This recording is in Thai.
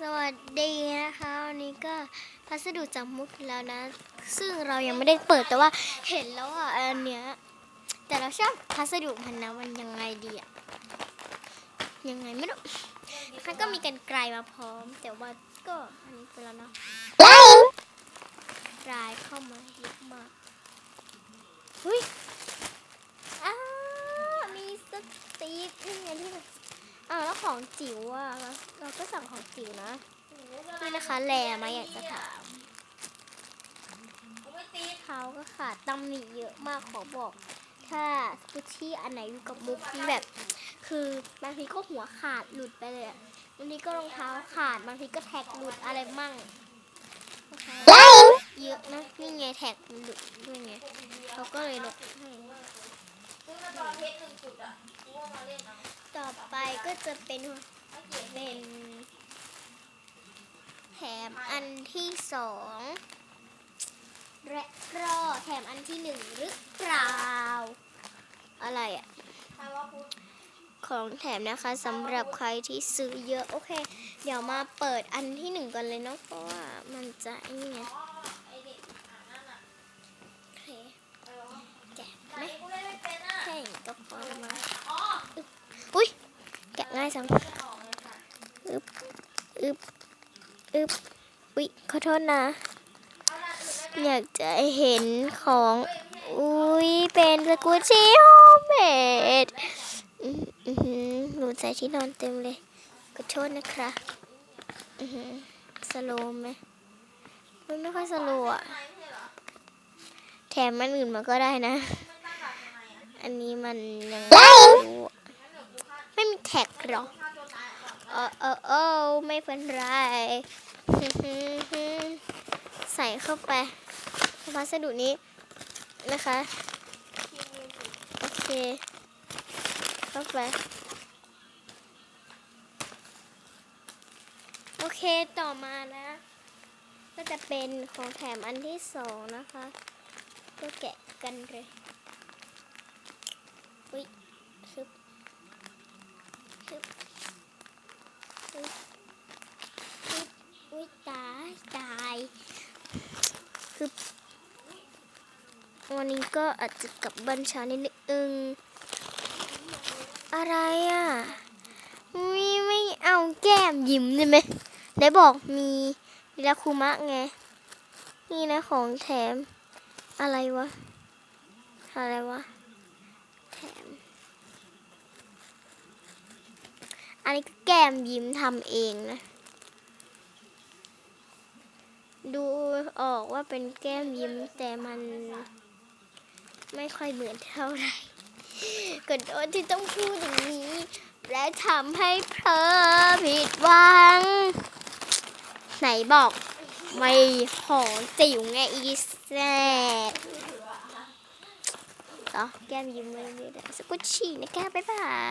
สวัสดีนะคะวันนี้ก็พัสดุจากมุกแล้วนะ ซึ่งเรายังไม่ได้เปิดแต่ว่าเห็นแล้วอะอันเนี้ยแต่เราชอบพัสดุมันนะมันยังไงดีอะยังไงไม่รู้นะคะก็มีกันไกลมาพร้อม แต่ว่าก็อันนี้ไปแล้วเนาะรายเข้ามาเยอะมากเฮ้ยอ้าวมีสตีฟนี่ไงที่มันอ้าวแล้ว ของจิ๋วอะเราเราก็สั่งของจิ๋วนะนี่นะคะแลมาอยากจะถามเขาก็ขาดตำหนิเยอะมากขอบอก ถ้าสกุชชี่อันไหนอยู่กับมุกที่แบบ คือบางทีก็หัวขาดหลุดไปเลยอะบางทีก็รองเท้าขาดบางทีก็แท็กหลุดอะไรมั่งนะคะเยอะนะนี่ไงแท็กมันหลุดด้วยไงเขาก็เลยลบให้ ต่อไปก็จะเป็นเป็นแถมอันที่สองและก็แถมอันที่หนึ่งหรือเปล่า อะไรอะของแถมนะคะสำหรับใครที่ซื้อเยอะ โอเค เดี๋ยวมาเปิดอันที่หนึ่งกันเลยเนาะเพราะว่ามันจะไอ้นี่ไงโอเคแกะไหม แค่อย่างนี้ก็พอแล้วมาอุ้ยแกะ ง่ายจังอึบอึบอึบอุ๊ยขอโทษนะ อยากจะเห็นของ อุ้ยเป็นสกูชี่โฮมเมดหนูใส่ที่นอนเต็มเลย ขอโทษนะคะอือหือสโลว์ไหมมันไม่ค่อยสโลว์อะแถมมันอื่นมาก็ได้นะ อันนี้มันยังไม่รู้ แท็กหรอเออเออเออไม่เป็นไรใส่เข้าไปพัสดุนี้นะคะ โอเค เข้าไป โอเคต่อมานะ ก็จะเป็นของแถมอันที่สองนะคะ ก็แกะกันเลย อุ้ยซึบซึบซึบซึบ อุ้ยตายตายคือวันนี้ก็อาจจะกลับบ้านช้านิดนึงอะไรอะไม่ไม่เอาแก้มยิ้มได้ไหมได้บอกมีมิราคุมะไง นี่นะของแถมอะไรวะ อะไรวะ แถม อั นนี้แก้มยิ้มทำเองนะ ดูออกว่าเป็นแก้มยิ้มแต่มันไม่ค่อยเหมือนเท่าไหร่ก็โดนที่ต้องพูดอย่างนี้ และทำให้เพลอผิดหวัง ไหนบอกไม่ของจิ๋วไงอีแซ่บเหรอแก้มยิ้มเลยสกุชชี่นะแก้บ๊ายบาย